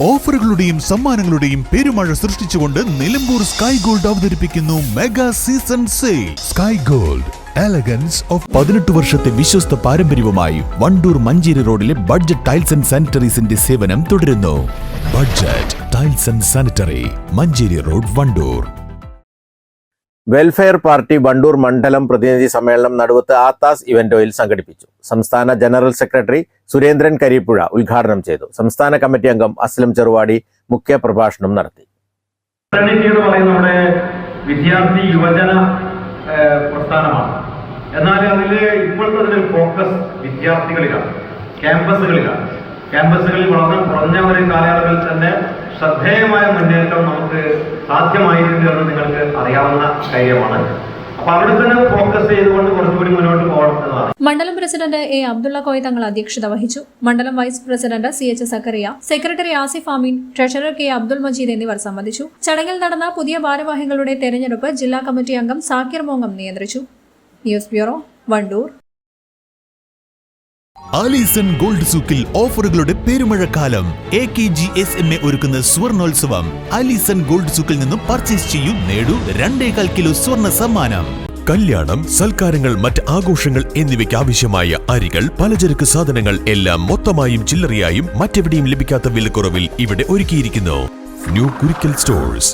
ഓഫറുകളുടെയും സമ്മാനങ്ങളുടെയും പെരുമഴ സൃഷ്ടിച്ചുകൊണ്ട് നിലമ്പൂർ സ്കൈ ഗോൾഡ് അവതരിപ്പിക്കുന്നു mega season sale sky gold elegance of പതിനെട്ട് വർഷത്തെ വിശ്വസ്ത പാരമ്പര്യവുമായി വണ്ടൂർ മഞ്ചേരി റോഡിലെ ബഡ്ജറ്റ് ടൈൽസ് ആൻഡ് സാനിറ്ററീസിന്റെ സേവനം തുടരുന്നു. Budget tiles and sanitary Manjeri road Wandoor. Welfare party Wandoor മണ്ഡലം പ്രതിനിധി സമ്മേളനം നടുവത്ത് ആത്താസ് ഇവന്റോയിൽ സംഘടിപ്പിച്ചു. സംസ്ഥാന ജനറൽ സെക്രട്ടറി സുരേന്ദ്രൻ കരിപ്പുഴ ഉദ്ഘാടനം ചെയ്തു. സംസ്ഥാന കമ്മിറ്റി അംഗം അസ്ലം ചെറുവാടി മുഖ്യ പ്രഭാഷണം നടത്തി വിദ്യാർത്ഥി യുവജന പ്രസ്ഥാനമാണ്. എന്നാൽ അതിൽ ഇപ്പോഴത്തെ ഫോക്കസ് വിദ്യാർത്ഥികളിലാണ് ക്യാമ്പസുകളിലാണ് ക്യാമ്പസുകളിൽ വളരെ കുറഞ്ഞ ഒരു കാലയളവിൽ തന്നെ ശ്രദ്ധേയമായ മുന്നേറ്റം സാധ്യമായിട്ടുണ്ട് എന്ന് നിങ്ങൾക്ക് അറിയാവുന്ന കാര്യമാണ്. ഫോക്കസ് ചെയ്തുകൊണ്ട് കുറച്ചുകൂടി മുന്നോട്ട് മണ്ഡലം പ്രസിഡന്റ് എ അബ്ദുള്ള കോയ തങ്ങൾ അധ്യക്ഷത വഹിച്ചു. മണ്ഡലം vice president C H Zakariya secretary Asif Ameen treasurer K Abdul Majeed എന്നിവർ സംബന്ധിച്ചു. ചടങ്ങിൽ നടന്ന പുതിയ ഭാരവാഹികളുടെ തെരഞ്ഞെടുപ്പ് ജില്ലാ കമ്മിറ്റി അംഗം സാക്കിർ മോങ്ങം നിയന്ത്രിച്ചു. News bureau Wandoor. Alison gold സൂക്കിൽ ഓഫറുകളുടെ പെരുമഴക്കാലം. A K G S M A ഒരുക്കുന്ന സ്വർണോത്സവം. ആലീസൺ ഗോൾഡ് സൂക്കിൽ നിന്നും പർച്ചേസ് ചെയ്യൂ നേടൂ രണ്ടേകാൽ കിലോ സ്വർണ സമ്മാനം. കല്യാണം സൽക്കാരങ്ങൾ മറ്റ് ആഘോഷങ്ങൾ എന്നിവയ്ക്ക് ആവശ്യമായ അരികൾ പലചരക്ക് സാധനങ്ങൾ എല്ലാം മൊത്തമായും ചില്ലറയായും മറ്റെവിടെയും ലഭിക്കാത്ത വിലക്കുറവിൽ ഇവിടെ ഒരുക്കിയിരിക്കുന്നു. New Kurikkal stores